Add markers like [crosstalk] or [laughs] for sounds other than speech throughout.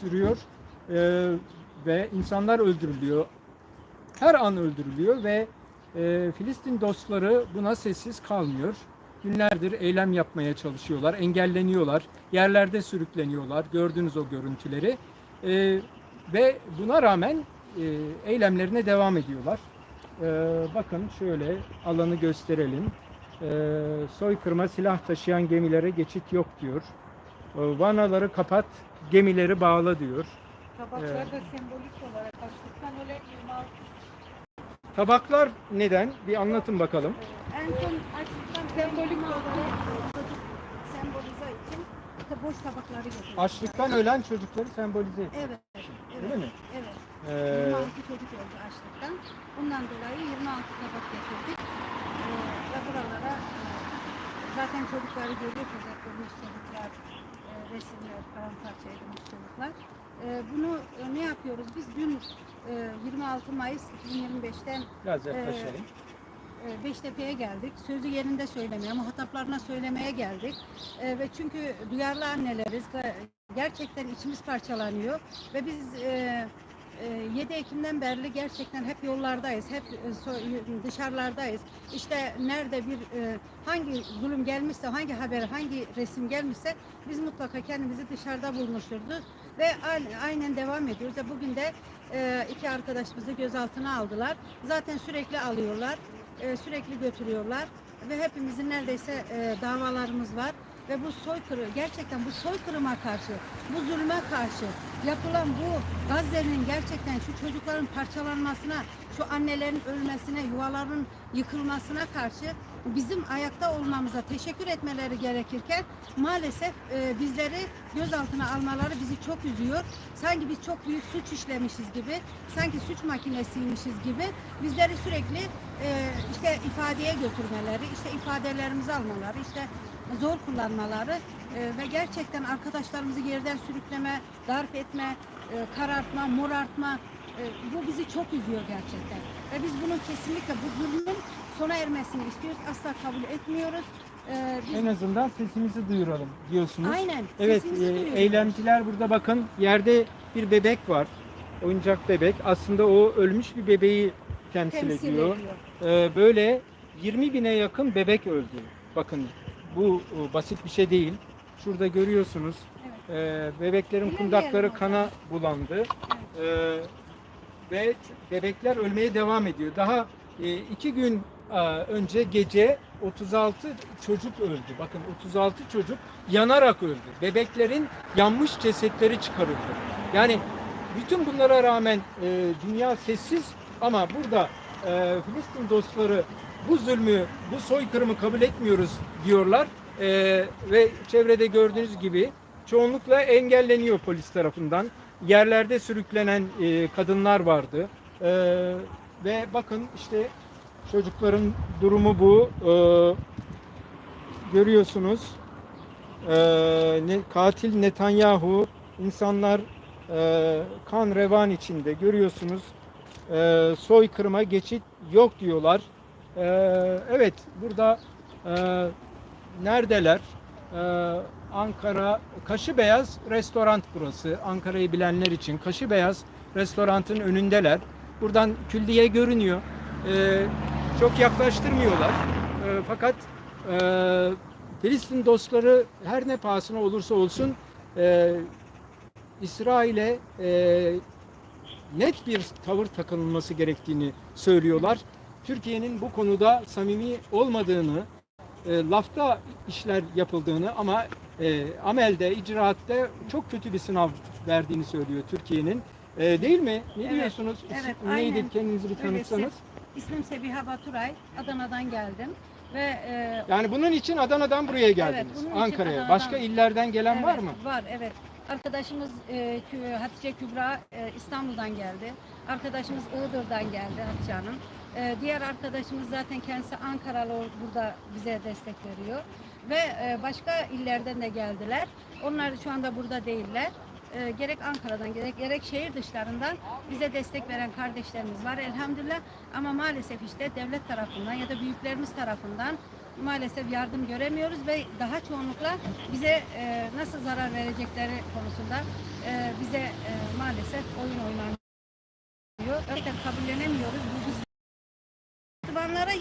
sürüyor e, ve insanlar öldürülüyor. Her an öldürülüyor ve e, Filistin dostları buna sessiz kalmıyor. Günlerdir eylem yapmaya çalışıyorlar, engelleniyorlar, yerlerde sürükleniyorlar. Gördünüz o görüntüleri. E, ve buna rağmen e, eylemlerine devam ediyorlar. E, bakın şöyle alanı gösterelim. E, soykırıma silah taşıyan gemilere geçit yok diyor. E, Vanaları kapat, gemileri bağla diyor. Tabaklar Evet. da sembolik olarak açlıktan ölen 26 Tabaklar neden? Bir anlatın bakalım. En son açlıktan sembolik olarak sembolize için işte boş tabakları getirdik. Açlıktan ölen çocukları sembolize ediyor. Evet. Evet. mi? Evet. Ee, 26 çocuk öldü açlıktan. Bundan dolayı 26 tabak getirdik. Ee, ve buralara e, zaten çocukları görüyorsunuz ölmüş çocuklar, resimler, paramparça edilmiş çocuklar. E, bunu e, ne yapıyoruz? Biz dün e, 26 Mayıs 2025'ten biraz yaklaşalım. e, Beştepe'ye geldik. Sözü yerinde söylemeye, muhataplarına söylemeye geldik. E, ve çünkü duyarlı anneleriz. Gerçekten içimiz parçalanıyor. Ve biz e, e, 7 Ekim'den beri gerçekten hep yollardayız. Hep e, dışarılardayız. İşte nerede bir e, hangi zulüm gelmişse, hangi haber, hangi resim gelmişse biz mutlaka kendimizi dışarıda bulmuşuzdur. Ve aynen, devam ediyoruz. Bugün de e, iki arkadaşımızı gözaltına aldılar. Zaten sürekli alıyorlar sürekli götürüyorlar ve hepimizin neredeyse davalarımız var ve bu soykırım gerçekten bu soykırıma karşı bu zulme karşı yapılan bu Gazze'nin gerçekten şu çocukların parçalanmasına şu annelerin ölmesine yuvaların yıkılmasına karşı bizim ayakta olmamıza teşekkür etmeleri gerekirken maalesef e, bizleri gözaltına almaları bizi çok üzüyor. Sanki biz çok büyük suç işlemişiz gibi, sanki suç makinesiymişiz gibi bizleri sürekli e, işte ifadeye götürmeleri, işte ifadelerimizi almaları, işte zor kullanmaları e, ve gerçekten arkadaşlarımızı yerden sürükleme, darp etme, e, karartma, morartma e, bu bizi çok üzüyor gerçekten. Ve biz bunun kesinlikle bu zulmün sona ermesini istiyoruz. Asla kabul etmiyoruz. E, biz En azından sesimizi duyuralım diyorsunuz. aynen Evet, e, eylemciler burada bakın yerde bir bebek var. Oyuncak bebek. Aslında o ölmüş bir bebeği temsil, temsil ediyor. ediyor. E, böyle 20 bine yakın bebek öldü. Bakın bu e, basit bir şey değil. Şurada görüyorsunuz. e, bebeklerin İlerleyelim kundakları kana bulandı. E, ve bebekler ölmeye devam ediyor. Daha e, iki gün e, önce gece 36 çocuk öldü. Bakın 36 çocuk yanarak öldü. Bebeklerin yanmış cesetleri çıkarıldı. Yani bütün bunlara rağmen e, dünya sessiz ama burada e, Filistin dostları bu zulmü, bu soykırımı kabul etmiyoruz diyorlar. E, ve çevrede gördüğünüz gibi çoğunlukla engelleniyor polis tarafından. Yerlerde sürüklenen e, kadınlar vardı. E, ve bakın işte çocukların durumu bu. E, görüyorsunuz. E, ne, katil Netanyahu insanlar e, kan revan içinde görüyorsunuz. E, soykırıma geçit yok diyorlar. E, evet burada e, neredeler? E, Ankara Kaşı Beyaz restoran burası. Ankara'yı bilenler için Kaşı Beyaz restoranın önündeler. Buradan külliye görünüyor. E, çok yaklaştırmıyorlar. E, fakat e, Filistin dostları her ne pahasına olursa olsun e, İsrail'e e, net bir tavır takınılması gerektiğini söylüyorlar. Türkiye'nin bu konuda samimi olmadığını, e, lafta işler yapıldığını ama e, amelde, icraatta çok kötü bir sınav verdiğini söylüyor Türkiye'nin. E, değil mi? Ne Evet, diyorsunuz? evet, Neydi aynen. kendinizi bir tanıtsanız? İsmim Sebiha Baturay. Adana'dan geldim ve e, Yani bunun için Adana'dan buraya geldiniz. için Ankara'ya. Başka illerden gelen var evet, mı? Var evet. Arkadaşımız e, Hatice Kübra e, İstanbul'dan geldi. Arkadaşımız Iğdır'dan geldi Hatice Hanım. E, diğer arkadaşımız zaten kendisi Ankaralı burada bize destek veriyor. Ve e, başka illerden de geldiler. Onlar şu anda burada değiller. E, gerek Ankara'dan gerek, gerek şehir dışlarından bize destek veren kardeşlerimiz var elhamdülillah. Ama maalesef işte devlet tarafından ya da büyüklerimiz tarafından maalesef yardım göremiyoruz ve daha çoğunlukla bize e, nasıl zarar verecekleri konusunda e, bize maalesef oyun oynanıyor. Gerçekten kabullenemiyoruz.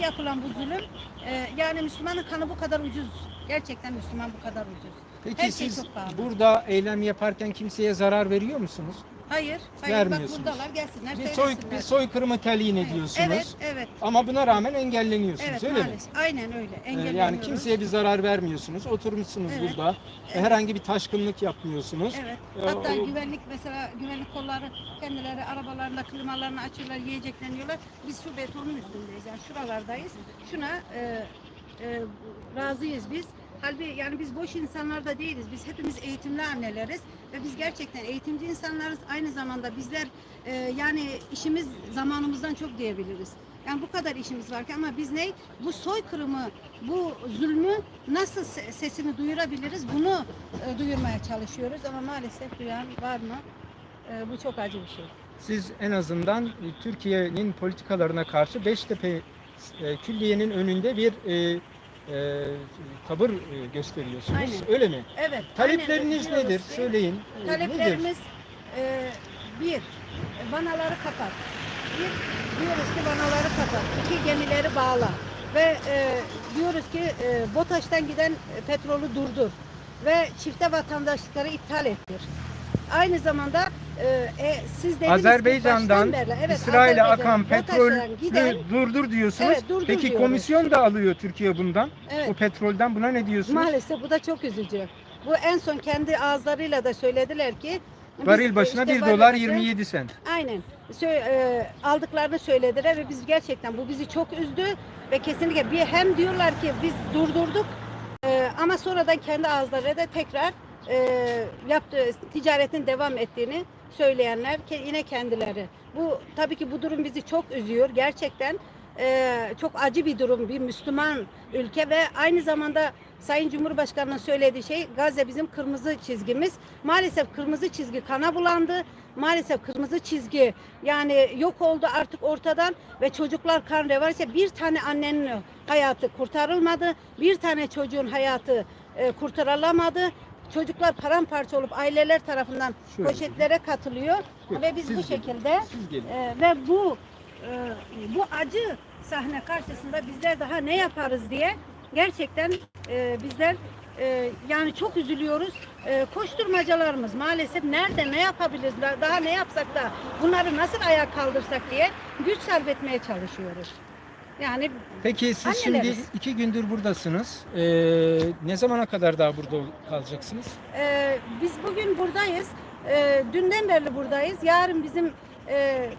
Yapılan bu zulüm, e, yani Müslümanın kanı bu kadar ucuz. Gerçekten Müslüman bu kadar ucuz. Peki Her şey siz pahalı. burada eylem yaparken kimseye zarar veriyor musunuz? Hayır, hayır bak Vermiyorsunuz. buradalar gelsinler Bir soy, söylesinler. bir soykırımı telin ediyorsunuz. Evet, evet. Ama buna rağmen engelleniyorsunuz Evet öyle mi? maalesef. Aynen öyle. Ee, Engelleniyoruz. Yani kimseye bir zarar vermiyorsunuz. Oturmuşsunuz Evet. burada. Evet. Herhangi bir taşkınlık yapmıyorsunuz. Evet. Ee, Hatta o- güvenlik mesela güvenlik kolları kendileri arabalarında klimalarını açıyorlar, yiyeceklerini yiyorlar. Biz şu betonun üstündeyiz. Yani şuralardayız. Şuna e, e, razıyız biz. Halbuki yani biz boş insanlar da değiliz. Biz hepimiz eğitimli anneleriz ve biz gerçekten eğitimci insanlarız. Aynı zamanda bizler e, yani işimiz zamanımızdan çok diyebiliriz. Yani bu kadar işimiz varken ama biz ne? Bu soykırımı, bu zulmü nasıl se- sesini duyurabiliriz? Bunu e, duyurmaya çalışıyoruz ama maalesef duyan var mı? E, bu çok acı bir şey. Siz en azından Türkiye'nin politikalarına karşı Beştepe e, Külliye'nin önünde bir e, e, tavır e, gösteriyorsunuz. Aynen. Öyle mi? Evet. Talepleriniz aynen, nedir? Söyleyin. Nedir? Taleplerimiz e, bir, vanaları kapat. Bir, diyoruz ki vanaları kapat. İki, gemileri bağla. Ve e, diyoruz ki e, BOTAŞ'tan giden petrolü durdur. Ve çifte vatandaşlıkları iptal ettir. Aynı zamanda e, e, siz dediniz ki Azerbaycan'dan baştan beri, evet, İsrail'e Azerbaycan'dan, akan petrolü BOTAŞ'tan giden, durdur diyorsunuz. Evet, durdur Peki diyoruz. komisyon da alıyor Türkiye bundan. evet, O petrolden buna ne diyorsunuz? Maalesef bu da çok üzücü. Bu en son kendi ağızlarıyla da söylediler ki biz, Varil başına işte 1 varil dolar başına- 27 sent. Aynen. Sö- e, aldıklarını söylediler ve biz gerçekten bu bizi çok üzdü ve kesinlikle bir hem diyorlar ki biz durdurduk e, ama sonradan kendi ağızlarıyla da tekrar e, yaptığı ticaretin devam ettiğini söyleyenler yine kendileri. Bu tabii ki bu durum bizi çok üzüyor gerçekten. e, çok acı bir durum bir Müslüman ülke ve aynı zamanda Sayın Cumhurbaşkanı'nın söylediği şey Gazze bizim kırmızı çizgimiz. Maalesef kırmızı çizgi kana bulandı. Maalesef kırmızı çizgi yani yok oldu artık ortadan ve çocuklar kan revanşa bir tane annenin hayatı kurtarılmadı. Bir tane çocuğun hayatı e, kurtarılamadı. Çocuklar paramparça olup aileler tarafından Şöyle. poşetlere katılıyor Buyurun, ve biz siz bu gelin. şekilde Siz gelin. ee, ve bu e, bu acı sahne karşısında bizler daha ne yaparız diye gerçekten e, bizler e, yani çok üzülüyoruz. E, koşturmacalarımız maalesef nerede ne yapabiliriz da- daha ne yapsak da bunları nasıl ayağa kaldırsak diye güç sarf etmeye çalışıyoruz. Yani Peki siz Anneleriz. şimdi iki gündür buradasınız. Ee, ne zamana kadar daha burada kalacaksınız? e, biz bugün buradayız. E, dünden beri buradayız. Yarın bizim e,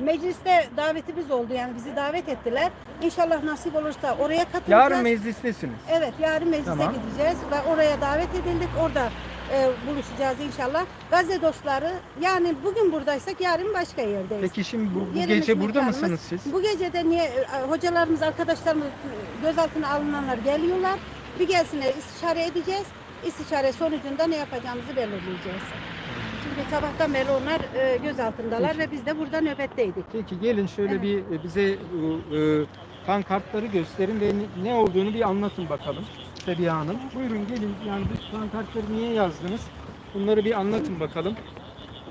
mecliste davetimiz oldu yani bizi davet ettiler. İnşallah nasip olursa oraya katılacağız. Yarın meclistesiniz. Evet yarın meclise Tamam. gideceğiz ve oraya davet edildik. Orada e, buluşacağız inşallah. Gazze dostları yani bugün buradaysak yarın başka yerdeyiz. Peki şimdi bu, bu Yerimiz, gece burada mekanımız. mısınız siz? Bu gece de niye e, hocalarımız, arkadaşlarımız gözaltına alınanlar geliyorlar. Bir gelsinler istişare edeceğiz. İstişare sonucunda ne yapacağımızı belirleyeceğiz. Çünkü sabahtan beri onlar e, gözaltındalar ve biz de burada nöbetteydik. Peki gelin şöyle Evet. bir bize e, e, pankartları gösterin ve ne olduğunu bir anlatın bakalım. Sebiha Hanım. Buyurun gelin. Yani bu pankartları niye yazdınız? Bunları bir anlatın bakalım.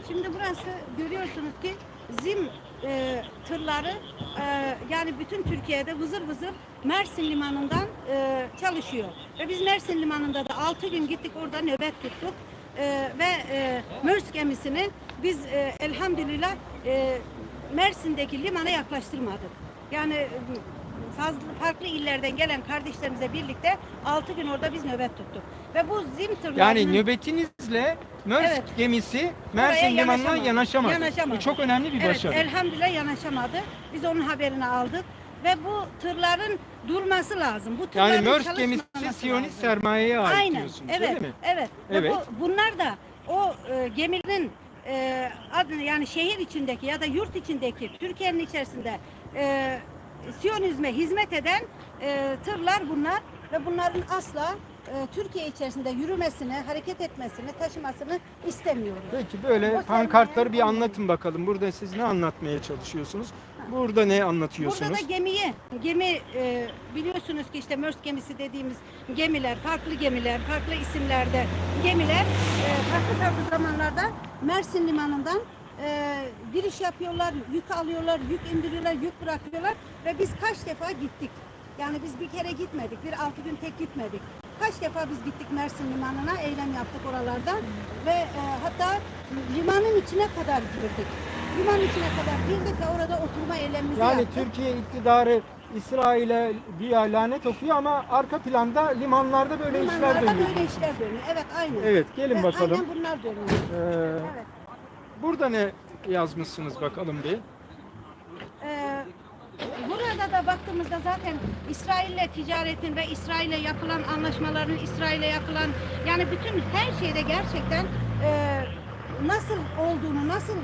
Şimdi burası görüyorsunuz ki zim e, tırları e, yani bütün Türkiye'de vızır vızır Mersin limanından e, çalışıyor. Ve biz Mersin limanında da 6 gün gittik orada nöbet tuttuk. E, ve e, Mörs gemisini biz e, elhamdülillah e, Mersin'deki limana yaklaştırmadık. Yani fazla farklı illerden gelen kardeşlerimizle birlikte 6 gün orada biz nöbet tuttuk. Ve bu zim tırlarının Yani nöbetinizle Mörs Evet. gemisi Mersin limanına yanaşamadı. yanaşamadı. Bu çok önemli bir Evet, başarı. elhamdülillah yanaşamadı. Biz onun haberini aldık ve bu tırların durması lazım. Bu tırların yani çalışmaması gemisi Siyonist sermayeye ait Aynen. diyorsunuz Evet. öyle mi? Evet. Ve Evet. bu, bunlar da o e, geminin e, adını yani şehir içindeki ya da yurt içindeki Türkiye'nin içerisinde e, Siyonizme hizmet eden e, tırlar bunlar ve bunların asla e, Türkiye içerisinde yürümesini, hareket etmesini, taşımasını istemiyoruz. Peki böyle O pankartları bir sermaye- anlatın bakalım. Burada siz ne anlatmaya çalışıyorsunuz? Burada ne Burada anlatıyorsunuz? da gemiyi, gemi e, biliyorsunuz ki işte Mörs gemisi dediğimiz gemiler, farklı gemiler, farklı isimlerde gemiler e, farklı farklı zamanlarda Mersin limanından e, giriş yapıyorlar, yük alıyorlar, yük indiriyorlar, yük bırakıyorlar ve biz kaç defa gittik. Yani biz bir kere gitmedik, bir altı gün tek gitmedik. Kaç defa biz gittik Mersin limanına, eylem yaptık oralarda ve e, hatta limanın içine kadar girdik. Liman içine kadar girdik ve orada oturma eylemimizi Yani yaptık. Türkiye iktidarı İsrail'e bir lanet okuyor ama arka planda limanlarda böyle işler Limanlarda dönüyor. böyle işler dönüyor. Evet aynen. Evet gelin Ve bakalım. Aynen bunlar dönüyor. Ee, Evet. Burada ne yazmışsınız bakalım bir. Ee, burada da baktığımızda zaten İsrail'le ticaretin ve İsrail'le yapılan anlaşmaların, İsrail'le yapılan yani bütün her şeyde gerçekten e, nasıl olduğunu, nasıl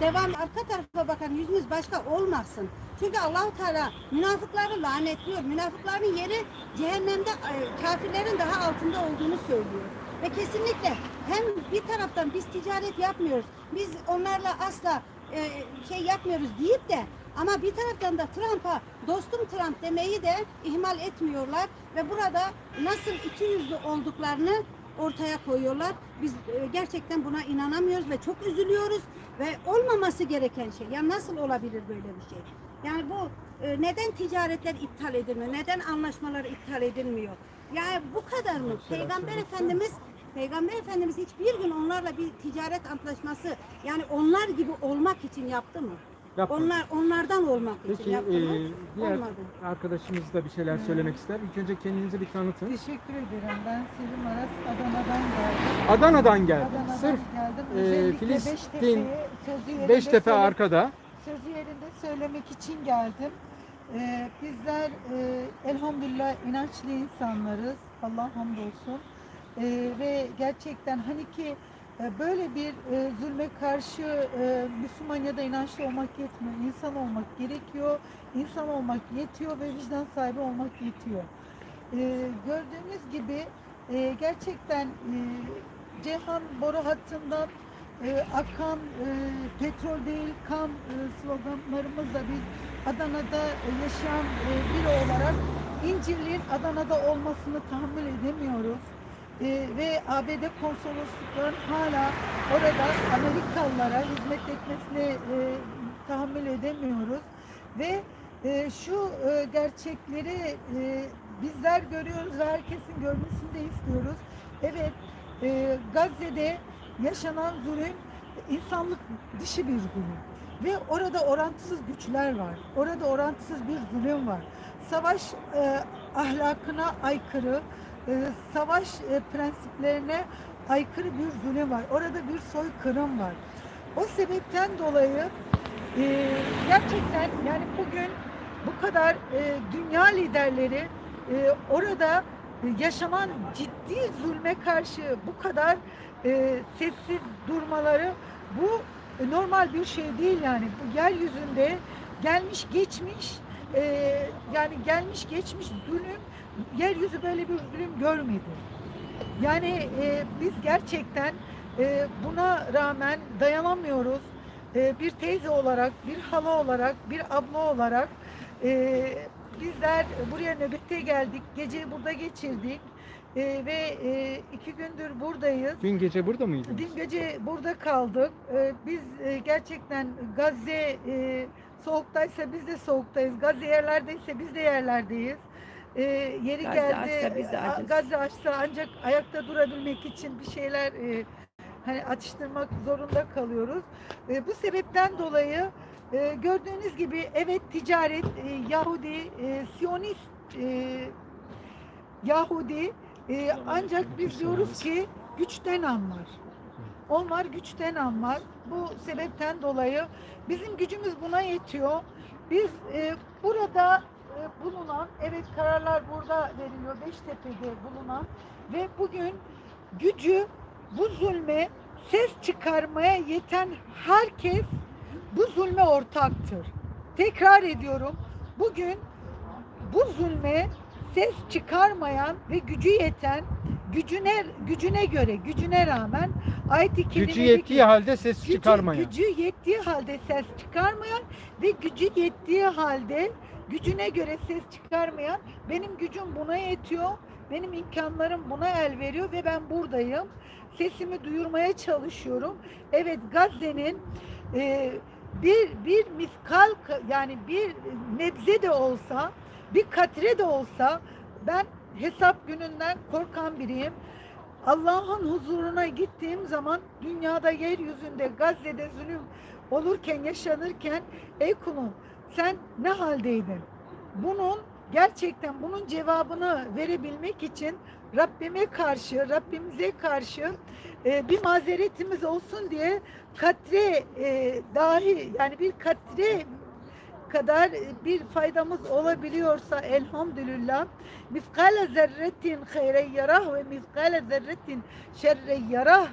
devam arka tarafa bakan yüzümüz başka olmasın. Çünkü Allahu Teala münafıkları lanetliyor. Münafıkların yeri cehennemde e, kafirlerin daha altında olduğunu söylüyor. Ve kesinlikle hem bir taraftan biz ticaret yapmıyoruz. Biz onlarla asla e, şey yapmıyoruz deyip de ama bir taraftan da Trump'a dostum Trump demeyi de ihmal etmiyorlar ve burada nasıl iki yüzlü olduklarını ortaya koyuyorlar. Biz e, gerçekten buna inanamıyoruz ve çok üzülüyoruz ve olmaması gereken şey. Ya nasıl olabilir böyle bir şey? Yani bu e, neden ticaretler iptal edilmiyor? Neden anlaşmalar iptal edilmiyor? Yani bu kadar mı? Peygamber Efendimiz Peygamber Efendimiz hiçbir gün onlarla bir ticaret antlaşması yani onlar gibi olmak için yaptı mı? Yapmadı. Onlar onlardan olmak Peki için yaptı mı? e, diğer Olmadı. arkadaşımız da bir şeyler söylemek ister. İlk önce kendinizi bir tanıtın. Teşekkür ederim. Ben Selim Aras Adana'dan geldim. Adana'dan geldim. Adana'dan Sırf geldim. e, Özellikle Filistin, Beştepe'ye sözü yerinde Beştepe söyle- arkada. Sözü yerinde söylemek için geldim. Ee, bizler e, elhamdülillah inançlı insanlarız. Allah hamdolsun. Ee, ve gerçekten hani ki e, böyle bir e, zulme karşı e, Müslüman ya da inançlı olmak yetmiyor. İnsan olmak gerekiyor. İnsan olmak yetiyor ve vicdan sahibi olmak yetiyor. Ee, gördüğünüz gibi e, gerçekten e, Ceyhan boru hattından e, akan e, petrol değil kan e, sloganlarımızla biz Adana'da e, yaşayan e, biri olarak İncirli'nin Adana'da olmasını tahammül edemiyoruz. E, ve ABD konsoloslukların hala orada Amerikalılara hizmet etmesine e, tahammül edemiyoruz. Ve e, şu e, gerçekleri e, bizler görüyoruz herkesin görmesini de istiyoruz. Evet, e, Gazze'de yaşanan zulüm insanlık dışı bir zulüm. Ve orada orantısız güçler var. Orada orantısız bir zulüm var. Savaş e, ahlakına aykırı, savaş e, prensiplerine aykırı bir zulüm var. Orada bir soykırım var. O sebepten dolayı e, gerçekten yani bugün bu kadar e, dünya liderleri e, orada e, yaşanan ciddi zulme karşı bu kadar e, sessiz durmaları bu e, normal bir şey değil yani. Bu yeryüzünde gelmiş geçmiş e, yani gelmiş geçmiş zulüm yeryüzü böyle bir zulüm görmedi. Yani e, biz gerçekten e, buna rağmen dayanamıyoruz. E, bir teyze olarak, bir hala olarak, bir abla olarak e, bizler buraya nöbette geldik. Geceyi burada geçirdik. E, ve e, iki gündür buradayız. Dün gece burada mıydınız? Dün gece burada kaldık. Ee, biz e, gerçekten Gazze e, soğuktaysa biz de soğuktayız. Gazze yerlerdeyse biz de yerlerdeyiz. Ee, yeri Gazze geldi. açsa biz de. Gazze açsa ancak ayakta durabilmek için bir şeyler e, hani atıştırmak zorunda kalıyoruz. E, bu sebepten dolayı e, gördüğünüz gibi evet ticaret e, Yahudi, e, Siyonist e, Yahudi e, ancak biz diyoruz ki güçten anlar. Onlar güçten anlar. Bu sebepten dolayı bizim gücümüz buna yetiyor. Biz e, burada e, bulunan, evet kararlar burada veriliyor, Beştepe'de bulunan ve bugün gücü bu zulme ses çıkarmaya yeten herkes bu zulme ortaktır. Tekrar ediyorum. Bugün bu zulme ses çıkarmayan ve gücü yeten, gücüne gücüne göre, gücüne rağmen ayet-i Gücü yettiği halde ses gücü, çıkarmayan. gücü yettiği halde ses çıkarmayan ve gücü yettiği halde gücüne göre ses çıkarmayan benim gücüm buna yetiyor. Benim imkanlarım buna el veriyor ve ben buradayım. Sesimi duyurmaya çalışıyorum. Evet Gazze'nin e, bir bir miskal ka- yani bir nebze de olsa bir katre de olsa ben hesap gününden korkan biriyim. Allah'ın huzuruna gittiğim zaman dünyada yeryüzünde Gazze'de zulüm olurken yaşanırken ey kulum sen ne haldeydin? Bunun gerçekten bunun cevabını verebilmek için Rabbime karşı, Rabbimize karşı e, bir mazeretimiz olsun diye katre e, dahi yani bir katre kadar bir faydamız olabiliyorsa elhamdülillah miskale zerretin hayre yarah ve miskale zerretin şerre yarah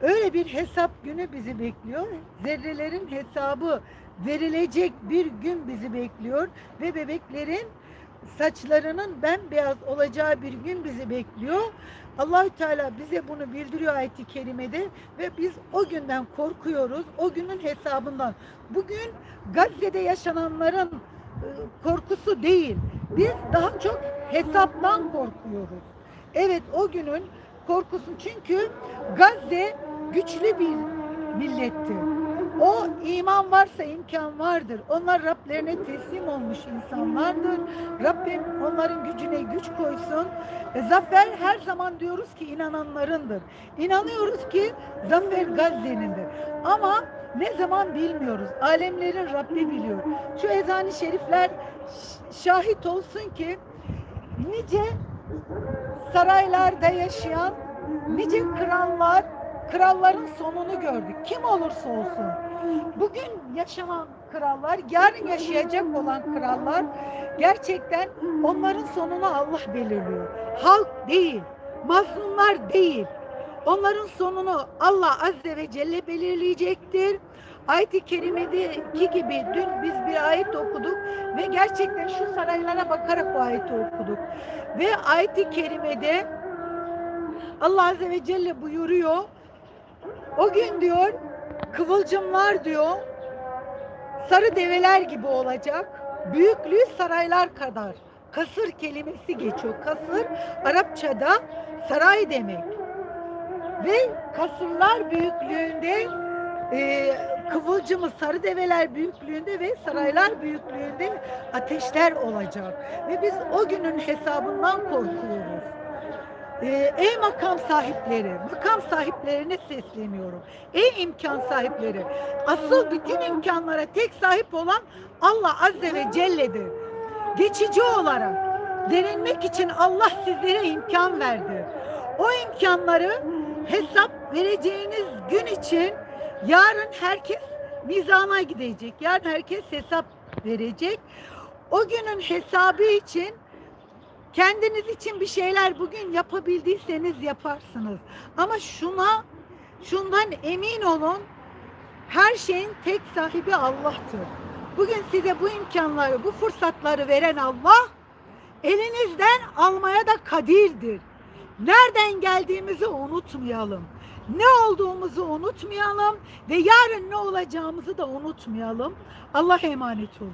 öyle bir hesap günü bizi bekliyor. Zerrelerin hesabı verilecek bir gün bizi bekliyor ve bebeklerin saçlarının bembeyaz olacağı bir gün bizi bekliyor. Allahü Teala bize bunu bildiriyor ayet-i kerimede ve biz o günden korkuyoruz. O günün hesabından. Bugün Gazze'de yaşananların e, korkusu değil. Biz daha çok hesaptan korkuyoruz. Evet o günün korkusu çünkü Gazze güçlü bir milletti. O iman varsa imkan vardır. Onlar Rablerine teslim olmuş insanlardır. Rabbim onların gücüne güç koysun. E, zafer her zaman diyoruz ki inananlarındır. İnanıyoruz ki zafer Gazze'nindir. Ama ne zaman bilmiyoruz. Alemlerin Rabbi biliyor. Şu ezan-ı şerifler şahit olsun ki nice saraylarda yaşayan nice krallar kralların sonunu gördük. Kim olursa olsun. Bugün yaşanan krallar, yarın yaşayacak olan krallar gerçekten onların sonunu Allah belirliyor. Halk değil, mazlumlar değil. Onların sonunu Allah Azze ve Celle belirleyecektir. Ayet-i Kerime'deki gibi dün biz bir ayet okuduk ve gerçekten şu saraylara bakarak o ayeti okuduk. Ve ayet-i Kerime'de Allah Azze ve Celle buyuruyor. O gün diyor kıvılcımlar diyor sarı develer gibi olacak. Büyüklüğü saraylar kadar. Kasır kelimesi geçiyor. Kasır Arapçada saray demek. Ve kasırlar büyüklüğünde e, kıvılcımı sarı develer büyüklüğünde ve saraylar büyüklüğünde ateşler olacak. Ve biz o günün hesabından korkuyoruz. Ee, ey makam sahipleri, makam sahiplerine sesleniyorum. Ey imkan sahipleri, asıl bütün imkanlara tek sahip olan Allah Azze ve Celle'dir. Geçici olarak denilmek için Allah sizlere imkan verdi. O imkanları hesap vereceğiniz gün için yarın herkes mizana gidecek. Yarın herkes hesap verecek. O günün hesabı için Kendiniz için bir şeyler bugün yapabildiyseniz yaparsınız. Ama şuna, şundan emin olun, her şeyin tek sahibi Allah'tır. Bugün size bu imkanları, bu fırsatları veren Allah, elinizden almaya da kadirdir. Nereden geldiğimizi unutmayalım. Ne olduğumuzu unutmayalım ve yarın ne olacağımızı da unutmayalım. Allah'a emanet olun.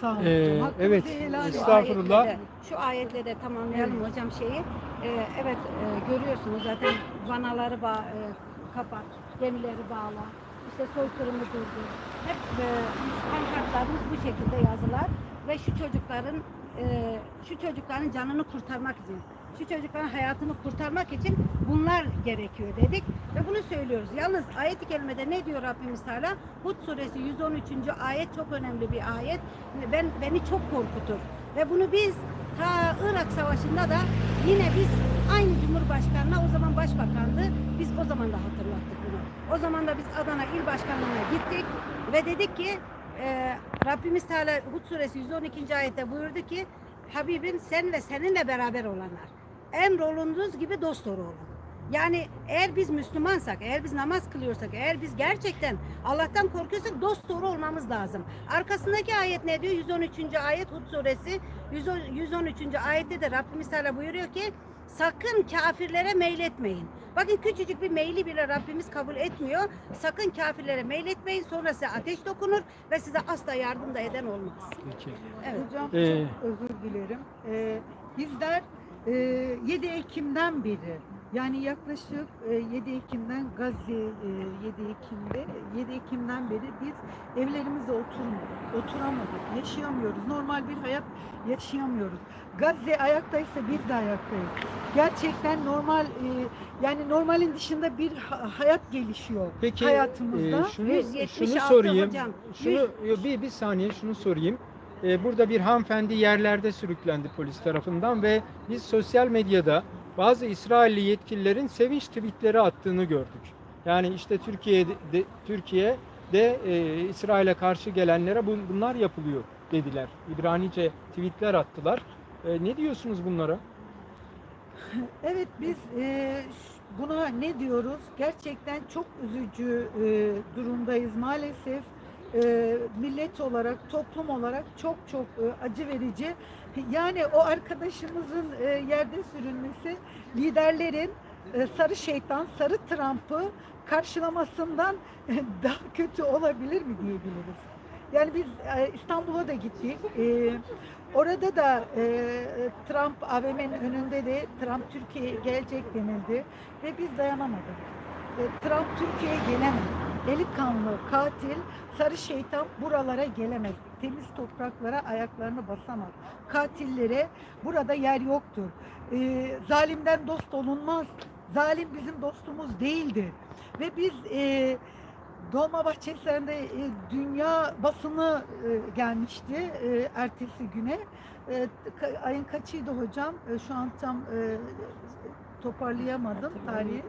Sağ olun. Ee. Hakkınızı evet, helal edin. Şu Estağfurullah. ayetle de- Şu ayetle de tamamlayalım hocam şeyi. Ee, evet e, görüyorsunuz zaten vanaları bağ, e, kapat, gemileri bağla, işte soykırımı durdur. Hep e, pankartlarımız bu şekilde yazılar ve şu çocukların e, şu çocukların canını kurtarmak için, şu çocukların hayatını kurtarmak için bunlar gerekiyor dedik ve bunu söylüyoruz. Yalnız ayet-i kerimede ne diyor Rabbimiz Teala? Hud suresi 113. ayet çok önemli bir ayet. Ben beni çok korkutur. Ve bunu biz ta Irak Savaşı'nda da yine biz aynı Cumhurbaşkanı'na o zaman Başbakandı. Biz o zaman da hatırlattık bunu. O zaman da biz Adana İl Başkanlığı'na gittik ve dedik ki e, Rabbimiz Teala Hud suresi 112. ayette buyurdu ki Habibim sen ve seninle beraber olanlar emrolunduğunuz gibi dost doğru olun. Yani eğer biz Müslümansak, eğer biz namaz kılıyorsak, eğer biz gerçekten Allah'tan korkuyorsak dost doğru olmamız lazım. Arkasındaki ayet ne diyor? 113. ayet Hud suresi 113. ayette de Rabbimiz Teala buyuruyor ki sakın kafirlere meyletmeyin. Bakın küçücük bir meyli bile Rabbimiz kabul etmiyor. Sakın kafirlere meyletmeyin. Sonra size ateş dokunur ve size asla yardım da eden olmaz. Peki. Evet. Hocam Ee, çok özür dilerim. Ee, bizler 7 Ekim'den beri yani yaklaşık e, 7 Ekim'den Gazze e, 7 Ekim'de 7 Ekim'den beri biz evlerimizde oturmadık, oturamadık, yaşayamıyoruz. Normal bir hayat yaşayamıyoruz. Gazze ayaktaysa biz de ayaktayız. Gerçekten normal e, yani normalin dışında bir ha- hayat gelişiyor Peki hayatımızda. e, şunu 176 şunu sorayım. hocam, Şunu yo, bir bir saniye şunu sorayım. E, burada bir hanımefendi yerlerde sürüklendi polis tarafından ve biz sosyal medyada bazı İsrailli yetkililerin sevinç tweetleri attığını gördük. Yani işte Türkiye'de de, Türkiye'de e, İsrail'e karşı gelenlere bu, bunlar yapılıyor dediler. İbranice tweetler attılar. E, ne diyorsunuz bunlara? [laughs] Evet biz e, buna ne diyoruz? Gerçekten çok üzücü e, durumdayız maalesef. E, millet olarak, toplum olarak çok çok e, acı verici. Yani o arkadaşımızın e, yerde sürülmesi liderlerin e, sarı şeytan, sarı Trump'ı karşılamasından daha kötü olabilir mi diyebiliriz. Yani biz e, İstanbul'a da gittik. E, orada da e, Trump AVM'nin önünde de Trump Türkiye'ye gelecek denildi ve biz dayanamadık. E, Trump Türkiye'ye gelemez. Eli kanlı katil, sarı şeytan buralara gelemez. Temiz topraklara ayaklarını basamaz. Katillere burada yer yoktur. E, zalimden dost olunmaz. Zalim bizim dostumuz değildir. Ve biz e, Dolmabahçe'sinde e, dünya basını e, gelmişti e, ertesi güne. E, ka- ayın kaçıydı hocam? E, şu an tam e, toparlayamadım tarihi.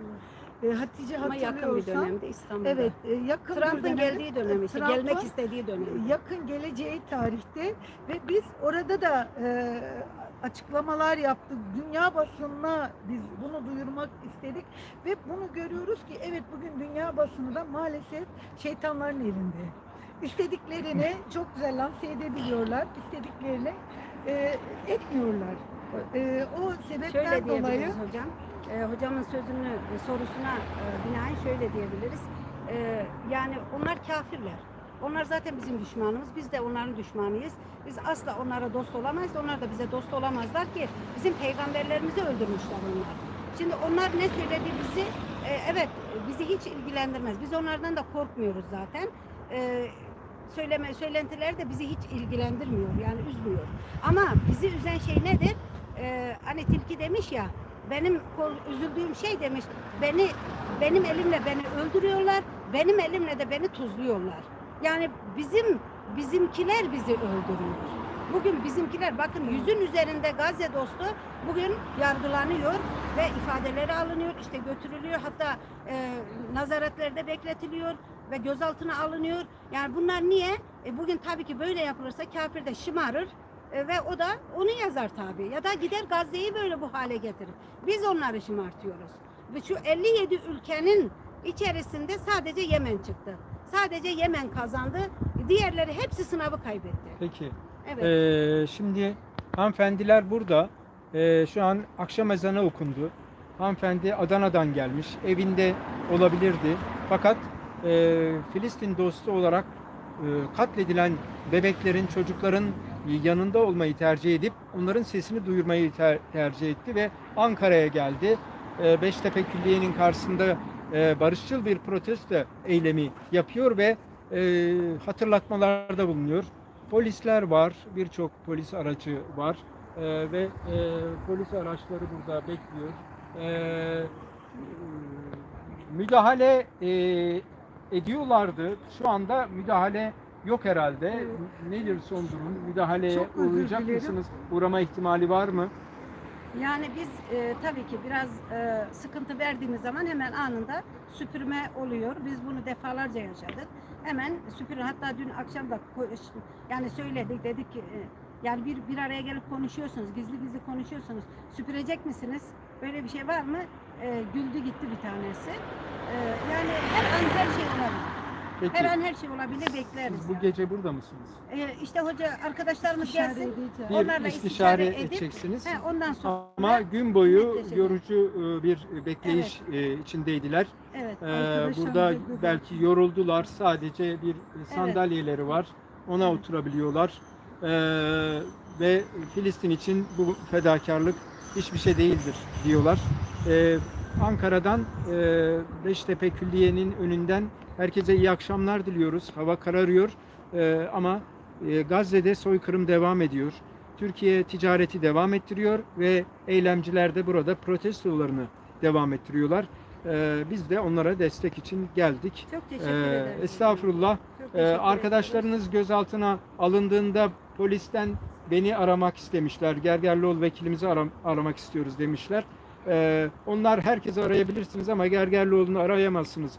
E, Hatice Ama yakın bir dönemde İstanbul'da. Evet, e, yakın bir Trump'ın dönemde- geldiği dönem işte. Trump'ın Gelmek istediği dönem. yakın geleceği tarihte ve biz orada da e, açıklamalar yaptık. Dünya basınına biz bunu duyurmak istedik ve bunu görüyoruz ki evet bugün dünya basını da maalesef şeytanların elinde. İstediklerini [laughs] çok güzel lanse edebiliyorlar, istediklerini e, etmiyorlar. E, o sebepten Şöyle dolayı hocam. Ee, hocamın sözünü, e, sorusuna e, binaen şöyle diyebiliriz. Ee, yani onlar kafirler. Onlar zaten bizim düşmanımız. Biz de onların düşmanıyız. Biz asla onlara dost olamayız. Onlar da bize dost olamazlar ki bizim peygamberlerimizi öldürmüşler onlar. Şimdi onlar ne söyledi bizi? e, evet bizi hiç ilgilendirmez. Biz onlardan da korkmuyoruz zaten. E, söyleme söylentiler de bizi hiç ilgilendirmiyor. Yani üzmüyor. Ama bizi üzen şey nedir? E, hani tilki demiş ya benim üzüldüğüm şey demiş beni benim elimle beni öldürüyorlar benim elimle de beni tuzluyorlar. Yani bizim bizimkiler bizi öldürüyor. Bugün bizimkiler bakın yüzün üzerinde Gazze dostu bugün yargılanıyor ve ifadeleri alınıyor işte götürülüyor hatta e, nazaretlerde bekletiliyor ve gözaltına alınıyor. Yani bunlar niye? E, bugün tabii ki böyle yapılırsa kafir de şımarır e, ve o da onu yazar tabii. Ya da gider Gazze'yi böyle bu hale getirir. Biz onları şımartıyoruz. Ve şu 57 ülkenin içerisinde sadece Yemen çıktı. Sadece Yemen kazandı. Diğerleri hepsi sınavı kaybetti. Peki. Evet. Ee, şimdi hanımefendiler burada. Ee, şu an akşam ezanı okundu. Hanımefendi Adana'dan gelmiş. Evinde olabilirdi. Fakat e, Filistin dostu olarak e, katledilen bebeklerin, çocukların yanında olmayı tercih edip onların sesini duyurmayı ter- tercih etti ve Ankara'ya geldi. E, Beştepe Külliye'nin karşısında e, barışçıl bir protesto eylemi yapıyor ve e, hatırlatmalarda bulunuyor. Polisler var, birçok polis aracı var Ee, ve e, polis araçları burada bekliyor. Ee, müdahale e, ediyorlardı. Şu anda müdahale yok herhalde. Nedir son durum? Müdahaleye Çok özür uğrayacak dilerim. mısınız? Uğrama ihtimali var mı? Yani biz e, tabii ki biraz e, sıkıntı verdiğimiz zaman hemen anında süpürme oluyor. Biz bunu defalarca yaşadık. Hemen süpürün. Hatta dün akşam da yani söyledik dedik ki e, yani bir bir araya gelip konuşuyorsunuz, gizli gizli konuşuyorsunuz. Süpürecek misiniz? Böyle bir şey var mı? E, güldü gitti bir tanesi. E, yani her an her şey olabilir. Peki Her an her şey olabilir bekleriz. siz bu yani. gece burada mısınız? Ee, işte hoca arkadaşlarımız İstişare gelsin. Bir Onlarla istişare, istişare edip- edeceksiniz. He, ondan sonra Ama gün boyu yorucu e, bir bekleyiş e, içindeydiler. evet. Ee, burada belki yoruldular. Sadece bir sandalyeleri var. Ona Evet. oturabiliyorlar. Ee, ve Filistin için bu fedakarlık hiçbir şey değildir diyorlar. Ee, Ankara'dan e, Beştepe Külliye'nin önünden herkese iyi akşamlar diliyoruz. Hava kararıyor Ee, ama e, Gazze'de soykırım devam ediyor. Türkiye ticareti devam ettiriyor ve eylemciler de burada protestolarını devam ettiriyorlar. Ee, biz de onlara destek için geldik. Çok teşekkür Ee, ederim. estağfurullah. Çok teşekkür ediyoruz. arkadaşlarınız gözaltına alındığında polisten beni aramak istemişler. Gergerlioğlu vekilimizi aram- aramak istiyoruz demişler. Ee, onlar herkesi arayabilirsiniz ama Gergerlioğlu'nu arayamazsınız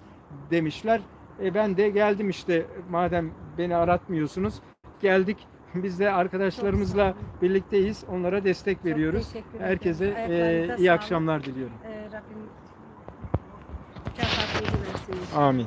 demişler. E, ben de geldim işte madem beni aratmıyorsunuz. Geldik. [laughs] Biz de arkadaşlarımızla birlikteyiz. Onlara destek veriyoruz. Herkese e, iyi akşamlar diliyorum. Ee, Rabbim. Amin.